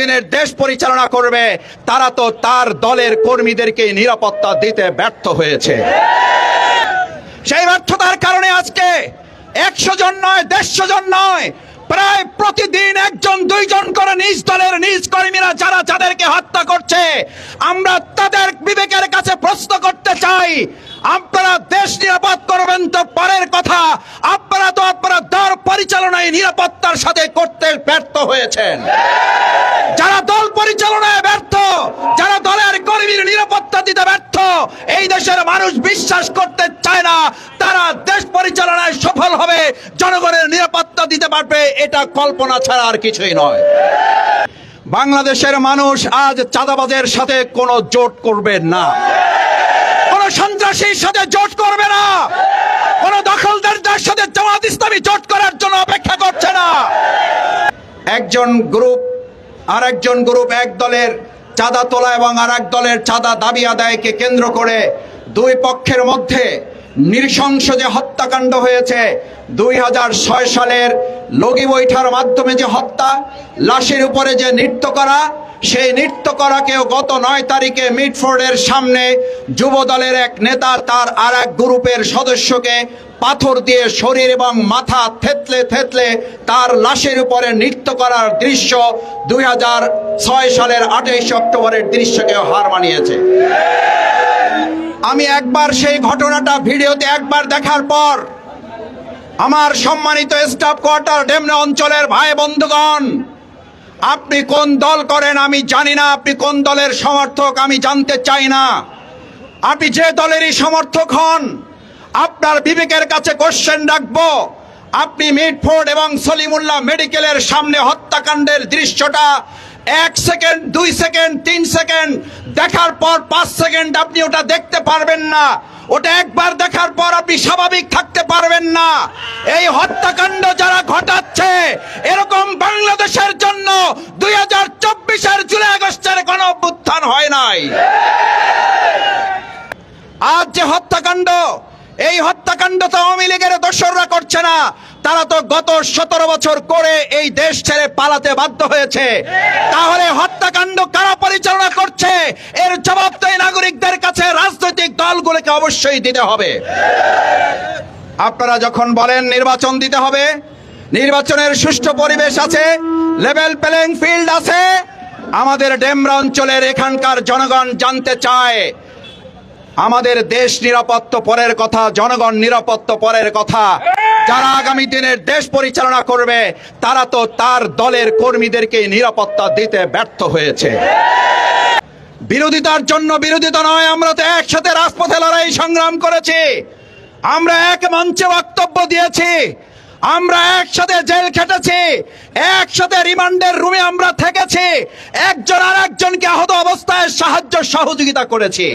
দিনের দেশ পরিচালনা করবে, তারা তো তার দলের কর্মীদেরকে নিরাপত্তা দিতে ব্যর্থ হয়েছে। সেই ব্যর্থতার কারণে আজকে একশো জন নয়, দেড়শো জন নয়, প্রায় প্রতিদিন একজন, দুইজন করে নিজ দলের নিজ কর্মীরা যারা যাদেরকে হত্যা করছে, আমরা তাদের বিবেকের কাছে প্রশ্ন করতে চাই, আপনারা দেশ নিরাপদ করবেন তো পরের কথা আপনারা তো আপনারা দল পরিচালনায় নিরাপত্তার সাথে করতে ব্যর্থ হয়েছেন। যারা দল পরিচালনায় ব্যর্থ, যারা দলের কর্মীর নিরাপত্তা দিতে ব্যর্থ, এই দেশের মানুষ বিশ্বাস করতে চায় না, তারা দেশ পরিচালনায় সফল হবে, জনগণের নিরাপত্তা দিতে পারবে, এটা কল্পনা ছাড়া আর কিছুই নয়। বাংলাদেশের মানুষ আজ চাঁদাবাজের সাথে কোনো জোট করবে না। কোনো সন্ত্রাসীর সাথে জোট করবে না। কোনো সাথে জামাত ইসলামী জোট করার জন্য অপেক্ষা করছে না। একজন গ্রুপ আর একজন গ্রুপ এক দলের চাঁদা তোলা এবং আর এক দলের চাঁদা দাবি আদায়কে কেন্দ্র করে দুই পক্ষের মধ্যে নৃশংস যে হত্যাকাণ্ড হয়েছে, দুই হাজার ছয় সালের লগি বৈঠার মাধ্যমে যে হত্যা, লাশের উপরে যে নৃত্য করা সেই নৃত্য করাকেও গত নয় তারিখে মিটফোর্ডের সামনে যুব দলের এক নেতা তার আর এক গ্রুপের সদস্যকে পাথর দিয়ে শরীর এবং মাথা থেতলে থেতলে তার লাশের উপরে নৃত্য করার দৃশ্য দুই হাজার ছয় সালের আঠাইশ অক্টোবরের দৃশ্যকেও হার মানিয়েছে। আমি একবার সেই ঘটনাটা ভিডিওতে একবার দেখার পর আমার সম্মানিত স্টাফ কোয়ার্টার ডেমনা অঞ্চলের ভাই বন্ধুগণ আপনি কোন দল করেন আমি জানি না। আপনি কোন দলের সমর্থক আমি জানতে চাই না। আপনি যে দলেরই সমর্থক হন, আপনার বিবেকের কাছে কোশ্চেন রাখব। আপনি মিটফোর্ড এবং সলিমুল্লাহ মেডিকেলের সামনে হত্যাকাণ্ডের দৃশ্যটা এক সেকেন্ড, দুই সেকেন্ড, তিন সেকেন্ড, দেখার পর পাঁচ সেকেন্ড আপনি ওটা দেখতে পারবেন না। ওটা একবার দেখার পর আপনি স্বাভাবিক থাকতে পারবেন না। এই হত্যাকাণ্ড যারা ঘটাচ্ছে বাংলাদেশের জন্য দুই হাজার চব্বিশের জুলাই আগস্টের কোন অভ্যুত্থান হয় নাই। আজ যে হত্যাকাণ্ড, এই হত্যাকাণ্ড তো আওয়ামী লীগের দোসররা করছে না। তারা তো গত সতেরো বছর করে এই দেশ ছেড়ে পালাতে বাধ্য হয়েছে। তাহলে হত্যাকাণ্ড কারা পরিচালনা করছে? এর জবাব তো এই নাগরিকদের কাছে রাজনৈতিক দলগুলোকে অবশ্যই দিতে হবে। আপনারা যখন বলেন নির্বাচন দিতে হবে, নির্বাচনের সুষ্ঠু পরিবেশ আছে লেভেল প্লেইং ফিল্ড আছে। আমাদের ডেমরা অঞ্চলের এখানকার জনগণ জানতে চায়। আমাদের দেশ নিরাপত্তা পরের কথা, জনগণ নিরাপত্তা পরের কথা। যারা আগামী দিনের দেশ পরিচালনা করবে, তারা তো তার দলের কর্মীদেরকে নিরাপত্তা দিতে ব্যর্থ হয়েছে। বিরোধিতার জন্য বিরোধিতা নয়, আমরা তো একসাথে রাজপথে লড়াই সংগ্রাম করেছি। আমরা এক মঞ্চে বক্তব্য দিয়েছি। আমরা একসাথে জেল খেটেছি, একসাথে রিমান্ডের রুমে আমরা থেকেছি, একজন আর একজনকে আহত অবস্থায় সাহায্য সহযোগিতা করেছি।